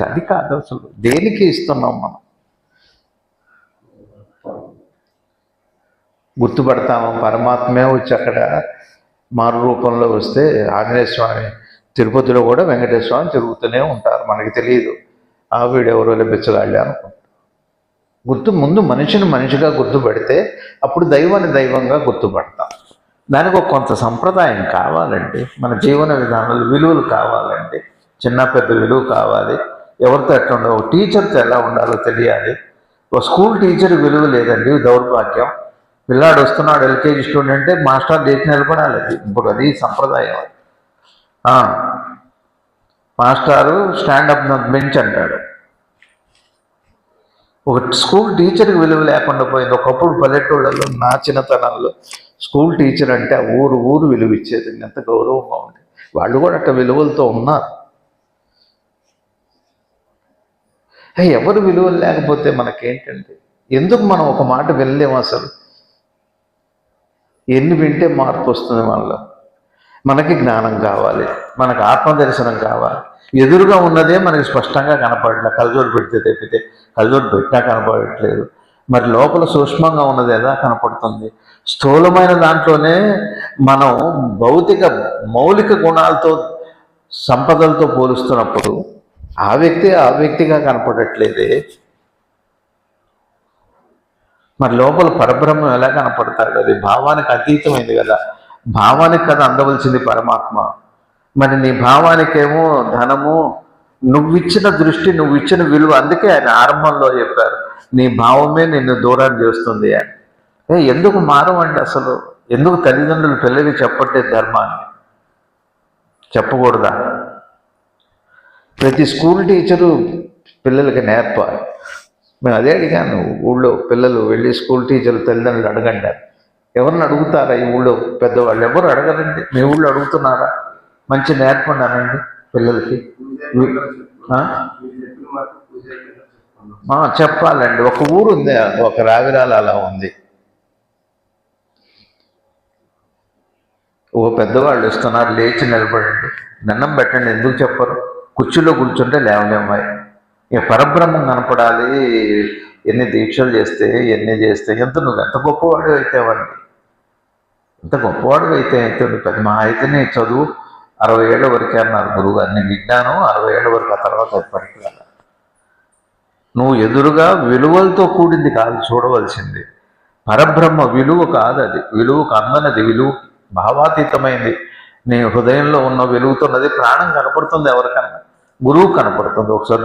అది కాదు అసలు దేనికి ఇస్తున్నాం మనం? గుర్తుపడతాము? పరమాత్మే వచ్చి అక్కడ మారు రూపంలో వస్తే ఆంజనేయ స్వామి తిరుపతిలో కూడా వెంకటేశ్వర స్వామి తిరుగుతూనే ఉంటారు. మనకి తెలియదు. ఆ వీడెవరో లభించగాళ్ళే అనుకుంటాం. గుర్తు ముందు మనిషిని మనిషిగా గుర్తుపెడితే అప్పుడు దైవాన్ని దైవంగా గుర్తుపడతాం. దానికి ఒక కొంత సంప్రదాయం కావాలండి. మన జీవన విధానాలు విలువలు కావాలండి. చిన్న పెద్ద విలువ కావాలి. ఎవరితో ఎట్లా ఉండవు ఒక టీచర్తో ఎలా ఉండాలో తెలియాలి. ఒక స్కూల్ టీచర్ విలువ లేదండి దౌర్భాగ్యం. పిల్లాడు వస్తున్నాడు ఎల్కేజీ స్టూడెంట్ అంటే మాస్టర్ చేసి నిలబడాలి. అది ఇప్పుడు అది సంప్రదాయం అది. మాస్టారు స్టాండప్ బెంచ్ అంటాడు. ఒక స్కూల్ టీచర్కి విలువ లేకుండా పోయింది. ఒకప్పుడు పల్లెటూళ్ళలో నా చిన్నతనంలో స్కూల్ టీచర్ అంటే ఊరు ఊరు విలువ ఇచ్చేది ఎంత గౌరవంగా ఉంది. వాళ్ళు కూడా అట్ట విలువలతో ఉన్నారు. ఎవరు విలువలు లేకపోతే మనకేంటండి? ఎందుకు మనం ఒక మాట వెళ్ళలేము అసలు? ఎన్ని వింటే మార్పు వస్తుంది మనలో? మనకి జ్ఞానం కావాలి మనకు ఆత్మదర్శనం కావాలి. ఎదురుగా ఉన్నదే మనకి స్పష్టంగా కనపడలే కలజోడు పెడితే తప్పితే కలజోడు పెట్టినా కనపడట్లేదు. మరి లోపల సూక్ష్మంగా ఉన్నది ఎలా కనపడుతుంది? స్థూలమైన దాంట్లోనే మనం భౌతిక మౌలిక గుణాలతో సంపదలతో పోలుస్తున్నప్పుడు ఆ వ్యక్తి ఆ వ్యక్తిగా కనపడట్లేదే. మరి లోపల పరబ్రహ్మం ఎలా కనపడతాడు అది భావానికి అతీతమైంది కదా. భావానికి కదా అందవలసింది పరమాత్మ. మరి నీ భావానికేమో ధనము నువ్విచ్చిన దృష్టి నువ్వు ఇచ్చిన విలువ అందుకే ఆయన ఆరంభంలో చెప్పారు. నీ భావమే నిన్ను దూరం చేస్తుంది అని. ఏ ఎందుకు మారవండి అసలు? ఎందుకు తల్లిదండ్రులు పిల్లలకి చెప్పట్లేదు ధర్మాన్ని? చెప్పకూడదా? ప్రతి స్కూల్ టీచరు పిల్లలకి నేర్పాలి. మేము అదే అడిగాను ఊళ్ళో పిల్లలు వెళ్ళి స్కూల్ టీచర్లు తల్లిదండ్రులు అడగండి ఎవరిని అడుగుతారా ఈ ఊళ్ళో పెద్దవాళ్ళు? ఎవరు అడగరండి? మీ ఊళ్ళో అడుగుతున్నారా? మంచి నేర్పండి పిల్లలకి. చెప్పాలండి. ఒక ఊరు ఉంది ఒక రావిరాలు అలా ఉంది. ఓ పెద్దవాళ్ళు ఇస్తున్నారు లేచి నిలబడండి. దండం పెట్టండి ఎందుకు చెప్పరు? కుర్చీలో కూర్చుంటే లేవలేమాయి ఇక పరబ్రహ్మం కనపడాలి. ఎన్ని దీక్షలు చేస్తే ఎన్ని చేస్తే ఎంత నువ్వు ఎంత గొప్పవాడు అయితే ఎంత గొప్పవాడు అయితే అయితే నువ్వు పెద్ద మా అయితేనే చదువు. అరవై ఏళ్ళ వరకే అన్నారు గురువు గారు. విజ్ఞానం అరవై ఏళ్ళ వరకు ఆ తర్వాత అది నువ్వు ఎదురుగా విలువలతో కూడింది కాదు చూడవలసింది. పరబ్రహ్మ విలువ కాదు అది. విలువకు అందనది విలువ భావాతీతమైంది. నీ హృదయంలో ఉన్న వెలుగుతున్నది ప్రాణం కనపడుతుంది ఎవరికన్నా. గురువు కనపడుతుంది ఒకసారి